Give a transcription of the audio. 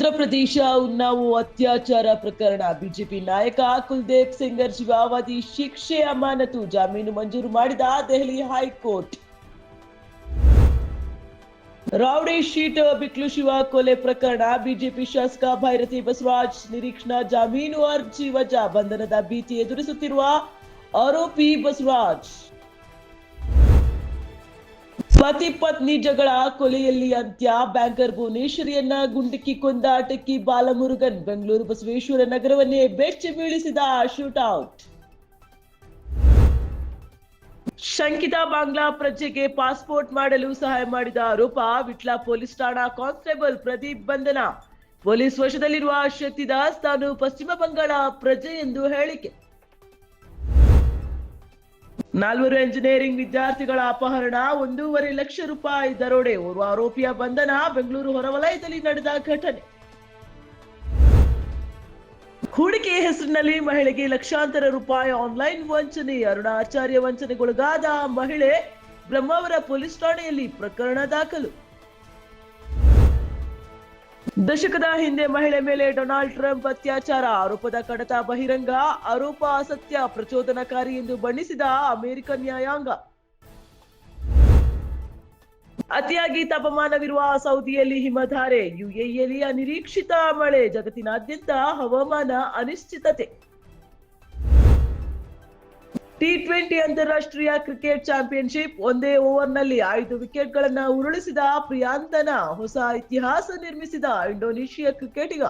ಉತ್ತರ ಪ್ರದೇಶ ಉನ್ನಾವು ಅತ್ಯಾಚಾರ ಪ್ರಕರಣ. ಬಿಜೆಪಿ ನಾಯಕ ಕುಲ್ದೀಪ್ ಸಿಂಗರ್ ಜೀವಾವಧಿ ಶಿಕ್ಷೆ ಅಮಾನತು ಜಾಮೀನು ಮಂಜೂರು ಮಾಡಿದ Delhi high court. Rowdy sheet Biklu Shiva ಕೊಲೆ ಪ್ರಕರಣ. ಬಿಜೆಪಿ ಶಾಸಕ ಭೈರತಿ ಬಸವರಾಜ್ ನಿರೀಕ್ಷಣಾ ಜಾಮೀನು ಅರ್ಜಿ ವಜಾ. ಬಂಧನದ ಭೀತಿ ಎದುರಿಸುತ್ತಿರುವ ಆರೋಪಿ ಬಸವರಾಜ್. ಪತಿ ಪತ್ನಿ ಜಗಳ ಕೊಲೆಯಲ್ಲಿ ಅಂತ್ಯ. ಬ್ಯಾಂಕರ್ ಭುವನೇಶ್ವರಿಯನ್ನ ಗುಂಡಿಕ್ಕಿ ಕೊಂದ ಟೆಕ್ಕಿ ಬಾಲಮುರುಗನ್. ಬೆಂಗಳೂರು ಬಸವೇಶ್ವರ ನಗರವನ್ನೇ ಬೆಚ್ಚಿ ಬೀಳಿಸಿದ ಶೂಟ್ಔಟ್ ಶಂಕಿತ ಬಾಂಗ್ಲಾ ಪ್ರಜೆಗೆ ಪಾಸ್ಪೋರ್ಟ್ ಮಾಡಲು ಸಹಾಯ ಮಾಡಿದ ಆರೋಪ. ವಿಟ್ಲ ಪೊಲೀಸ್ ಠಾಣಾ ಕಾನ್ಸ್ಟೇಬಲ್ ಪ್ರದೀಪ್ ಬಂಧನ. ಪೊಲೀಸ್ ವಶದಲ್ಲಿರುವ ಶಕ್ತಿದಾಸ್ ತಾನು ಪಶ್ಚಿಮ ಬಂಗಾಳ ಪ್ರಜೆ ಎಂದು ಹೇಳಿಕೆ. ನಾಲ್ವರು ಎಂಜಿನಿಯರಿಂಗ್ ವಿದ್ಯಾರ್ಥಿಗಳ ಅಪಹರಣ, ಒಂದೂವರೆ ಲಕ್ಷ ರೂಪಾಯಿ ದರೋಡೆ, ಓರ್ವ ಆರೋಪಿಯ ಬಂಧನ, ಬೆಂಗಳೂರು ಹೊರವಲಯದಲ್ಲಿ ನಡೆದ ಘಟನೆ. ಹೂಡಿಕೆ ಹೆಸರಿನಲ್ಲಿ ಮಹಿಳೆಗೆ ಲಕ್ಷಾಂತರ ರೂಪಾಯಿ ಆನ್ಲೈನ್ ವಂಚನೆ, ಅರುಣಾಚಾರ್ಯ ವಂಚನೆಗೊಳಗಾದ ಮಹಿಳೆ ಬ್ರಹ್ಮಾವರ ಪೊಲೀಸ್ ಠಾಣೆಯಲ್ಲಿ ಪ್ರಕರಣ ದಾಖಲು. ದಶಕದ ಹಿಂದೆ ಮಹಿಳೆ ಮೇಲೆ ಡೊನಾಲ್ಡ್ ಟ್ರಂಪ್ ಅತ್ಯಾಚಾರ ಆರೋಪದ ಕಡತ ಬಹಿರಂಗ ಆರೋಪ ಅಸತ್ಯ ಪ್ರಚೋದನಕಾರಿ ಎಂದು ಬಣ್ಣಿಸಿದ ಅಮೆರಿಕ ನ್ಯಾಯಾಂಗ. ಅತಿಯಾಗಿ ತಾಪಮಾನವಿರುವ ಸೌದಿಯಲ್ಲಿ ಹಿಮಧಾರೆ, ಯುಎಇಯಲ್ಲಿ ಅನಿರೀಕ್ಷಿತ ಮಳೆ, ಜಗತ್ತಿನಾದ್ಯಂತ ಹವಾಮಾನ ಅನಿಶ್ಚಿತತೆ. ಟಿ ಟ್ವೆಂಟಿ ಅಂತಾರಾಷ್ಟ್ರೀಯ ಕ್ರಿಕೆಟ್ ಚಾಂಪಿಯನ್ಶಿಪ್ ಒಂದೇ ಓವರ್ನಲ್ಲಿ ಐದು ವಿಕೆಟ್ಗಳನ್ನು ಉರುಳಿಸಿದ ಪ್ರಿಯಾಂತನ ಹೊಸ ಇತಿಹಾಸ ನಿರ್ಮಿಸಿದ ಇಂಡೋನೇಷಿಯಾ ಕ್ರಿಕೆಟಿಗ